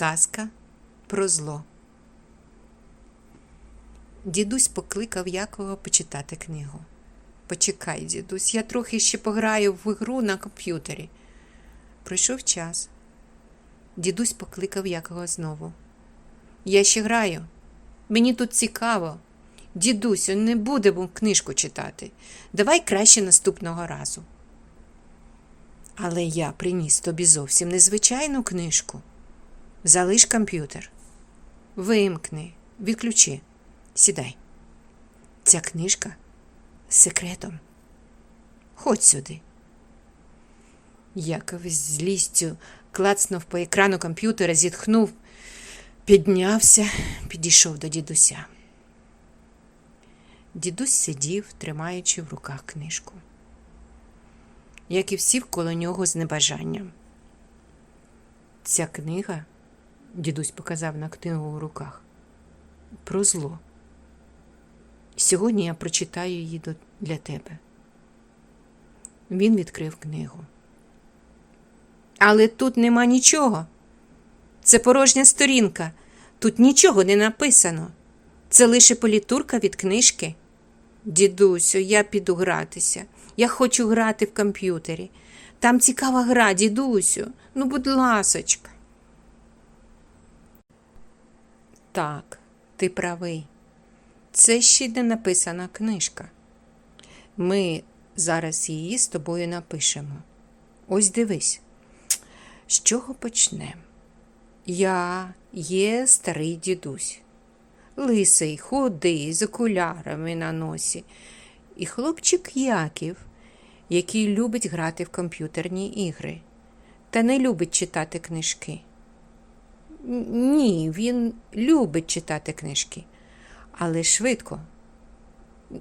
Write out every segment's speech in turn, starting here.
Казка про зло. Дідусь покликав Якова почитати книгу. Почекай, дідусь, я трохи ще пограю в ігру на комп'ютері. Пройшов час. Дідусь покликав Якова знову. Я ще граю. Мені тут цікаво. Дідусю, не будемо книжку читати. Давай краще наступного разу. Але я приніс тобі зовсім незвичайну книжку. Залиш комп'ютер. Вимкни, відключи. Сідай. Ця книжка з секретом. Ходь сюди. Яков з злістю клацнув по екрану комп'ютера, зітхнув, піднявся, підійшов до дідуся. Дідусь сидів, тримаючи в руках книжку. Як і всі коло нього з небажанням. Ця книга, дідусь показав на книгу в руках, про зло. Сьогодні я прочитаю її для тебе. Він відкрив книгу. Але тут нема нічого. Це порожня сторінка. Тут нічого не написано. Це лише політурка від книжки. Дідусю, я піду гратися. Я хочу грати в комп'ютері. Там цікава гра, дідусю. Ну, будь ласочка. Так, ти правий. Це ще не написана книжка. Ми зараз її з тобою напишемо. Ось дивись. З чого почнемо? Я є старий дідусь, лисий, худий, з окулярами на носі, і хлопчик Яків, який любить грати в комп'ютерні ігри, та не любить читати книжки. Ні, він любить читати книжки, але швидко,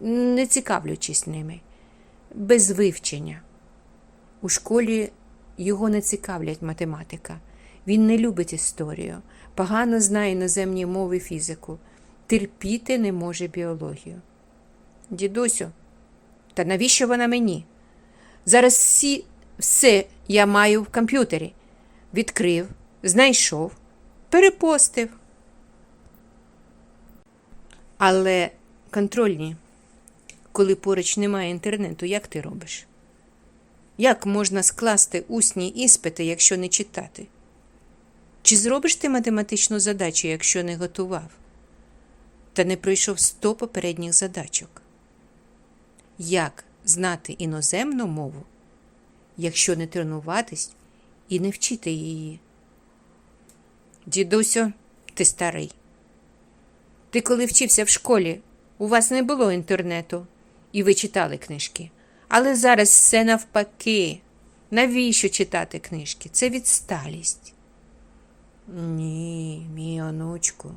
не цікавлячись ними, без вивчення. У школі його не цікавлять математика. Він не любить історію, погано знає іноземні мови фізику, терпіти не може біологію. Дідусю, та навіщо вона мені? Зараз всі, все я маю в комп'ютері. Відкрив, знайшов, перепостив. Але контрольні, коли поруч немає інтернету, як ти робиш? Як можна скласти усні іспити, якщо не читати? Чи зробиш ти математичну задачу, якщо не готував? Та не пройшов сто попередніх задачок? Як знати іноземну мову, якщо не тренуватись і не вчити її? Дідусю, ти старий. Ти коли вчився в школі, у вас не було інтернету, і ви читали книжки. Але зараз все навпаки. Навіщо читати книжки? Це відсталість. Ні, мій онучку,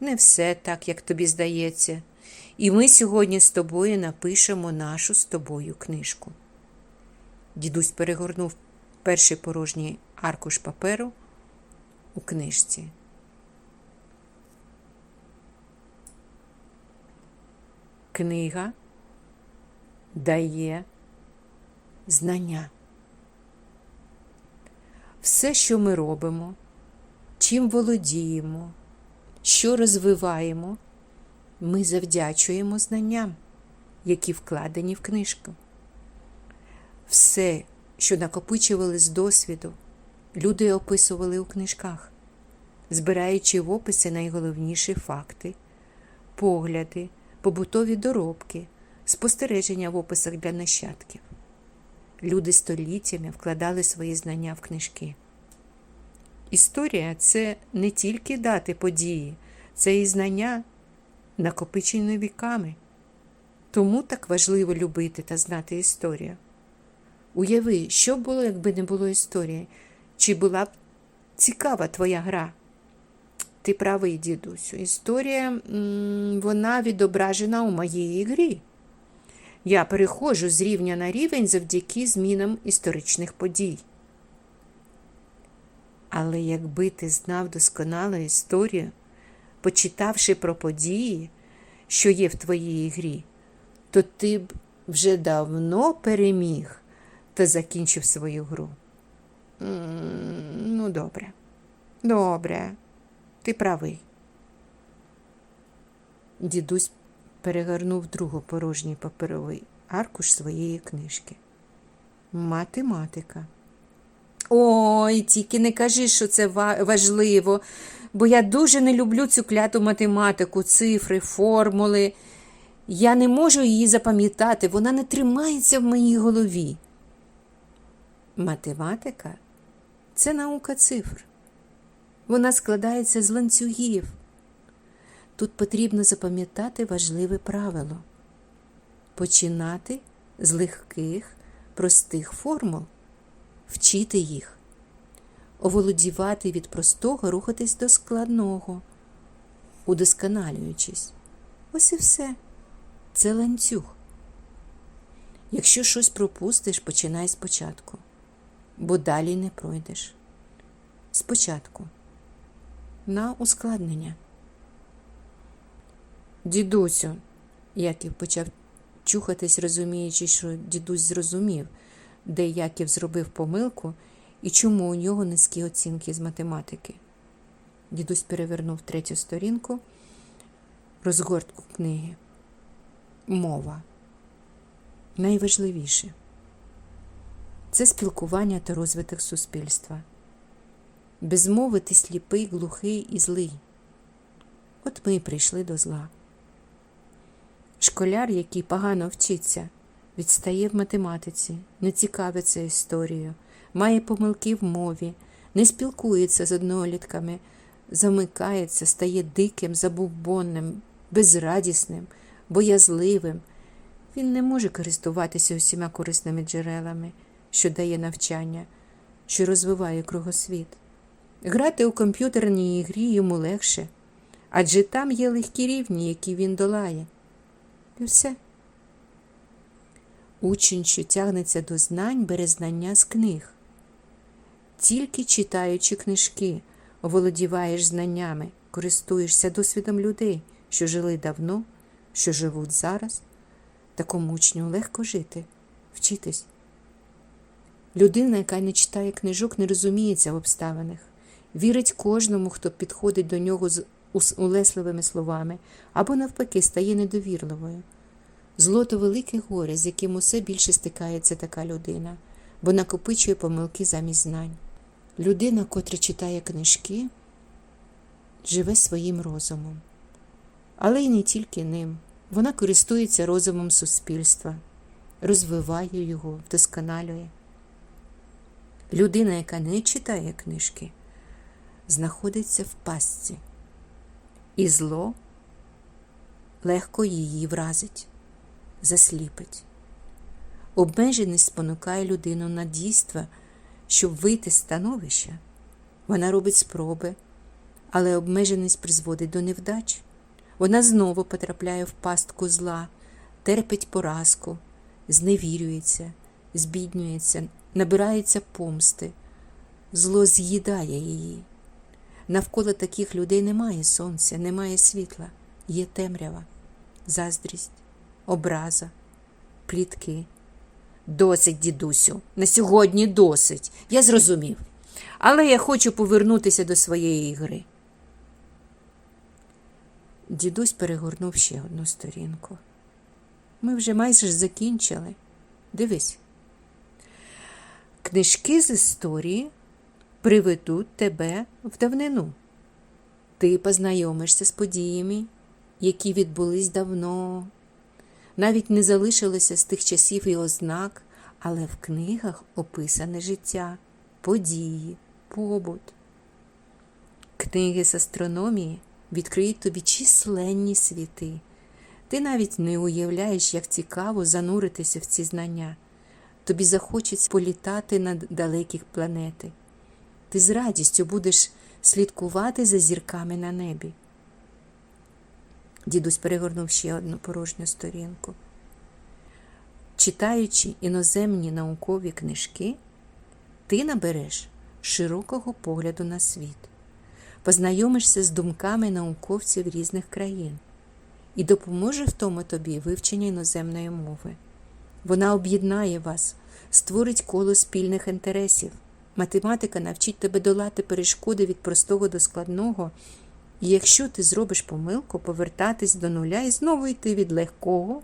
не все так, як тобі здається. І ми сьогодні з тобою напишемо нашу з тобою книжку. Дідусь перегорнув перший порожній аркуш паперу у книжці. Книга дає знання. Все, що ми робимо, чим володіємо, що розвиваємо, ми завдячуємо знанням, які вкладені в книжку. Все, що накопичували з досвіду, люди описували у книжках, збираючи в описи найголовніші факти, погляди, побутові доробки, спостереження в описах для нащадків. Люди століттями вкладали свої знання в книжки. Історія це не тільки дати події, це і знання, накопичені віками. Тому так важливо любити та знати історію. Уяви, що було, якби не було історії, чи була б цікава твоя гра. Ти правий, дідусю. Історія вона відображена у моїй грі. Я переходжу з рівня на рівень завдяки змінам історичних подій. Але якби ти знав досконалу історію, почитавши про події, що є в твоїй грі, то ти б вже давно переміг та закінчив свою гру. Ну, добре. Добре, ти правий. Дідусь перегорнув другу порожній паперовий аркуш своєї книжки. Математика. Ой, тільки не кажи, що це важливо, бо я дуже не люблю цю кляту математику, цифри, формули. Я не можу її запам'ятати, вона не тримається в моїй голові. Математика це наука цифр. Вона складається з ланцюгів. Тут потрібно запам'ятати важливе правило починати з легких, простих формул, вчити їх, оволодівати від простого, рухатись до складного, удосконалюючись. Ось і все. Це ланцюг. Якщо щось пропустиш, починай спочатку, бо далі не пройдеш. Спочатку. На ускладнення. Дідусю, Яків почав чухатись, розуміючи, що дідусь зрозумів, де Яків зробив помилку і чому у нього низькі оцінки з математики. Дідусь перевернув третю сторінку, розгортку книги. Мова. Найважливіше це спілкування та розвиток суспільства. Без мови ти сліпий, глухий і злий. От ми й прийшли до зла. Школяр, який погано вчиться, відстає в математиці, не цікавиться історією, має помилки в мові, не спілкується з однолітками, замикається, стає диким, забубонним, безрадісним, боязливим. Він не може користуватися усіма корисними джерелами, що дає навчання, що розвиває кругосвіт. Грати у комп'ютерній ігрі йому легше, адже там є легкі рівні, які він долає. І все. Учень, що тягнеться до знань, бере знання з книг. Тільки читаючи книжки, оволодіваєш знаннями, користуєшся досвідом людей, що жили давно, що живуть зараз. Такому учню легко жити, вчитись. Людина, яка не читає книжок, не розуміється в обставинах, вірить кожному, хто підходить до нього з улесливими словами, або навпаки стає недовірливою. Зло то велике горе, з яким усе більше стикається така людина, бо накопичує помилки замість знань. Людина, котра читає книжки, живе своїм розумом, але й не тільки ним. Вона користується розумом суспільства, розвиває його, вдосконалює. Людина, яка не читає книжки, знаходиться в пастці, і зло легко її вразить, засліпить. Обмеженість спонукає людину на дійства, щоб вийти з становища. Вона робить спроби, але обмеженість призводить до невдач. Вона знову потрапляє в пастку зла, терпить поразку, зневірюється, збіднюється, набирається помсти. Зло з'їдає її. Навколо таких людей немає сонця, немає світла, є темрява, заздрість, образа, плітки. Досить, дідусю, на сьогодні досить. Я зрозумів. Але я хочу повернутися до своєї гри. Дідусь перегорнув ще одну сторінку. Ми вже майже закінчили. Дивись. Книжки з історії приведуть тебе в давнину. Ти познайомишся з подіями, які відбулись давно. Навіть не залишилося з тих часів і ознак, але в книгах описане життя, події, побут. Книги з астрономії відкриють тобі численні світи. Ти навіть не уявляєш, як цікаво зануритися в ці знання. Тобі захочеться політати на далекі планети. Ти з радістю будеш слідкувати за зірками на небі. Дідусь перегорнув ще одну порожню сторінку. Читаючи іноземні наукові книжки, ти набереш широкого погляду на світ, познайомишся з думками науковців різних країн і допоможе в тому тобі вивчення іноземної мови. Вона об'єднає вас, створить коло спільних інтересів, Математика навчить тебе долати перешкоди від простого до складного, і якщо ти зробиш помилку, повертатись до нуля і знову йти від легкого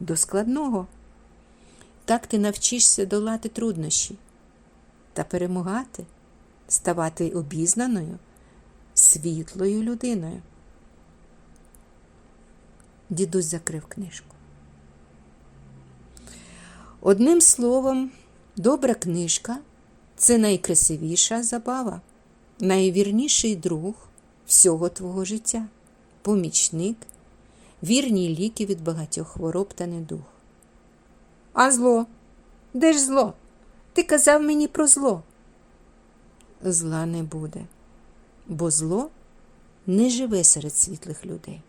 до складного. Так ти навчишся долати труднощі та перемагати, ставати обізнаною, світлою людиною. Дідусь закрив книжку. Одним словом, добра книжка це найкрасивіша забава, найвірніший друг всього твого життя, помічник, вірні ліки від багатьох хвороб та недуг. А зло? Де ж зло? Ти казав мені про зло. Зла не буде, бо зло не живе серед світлих людей.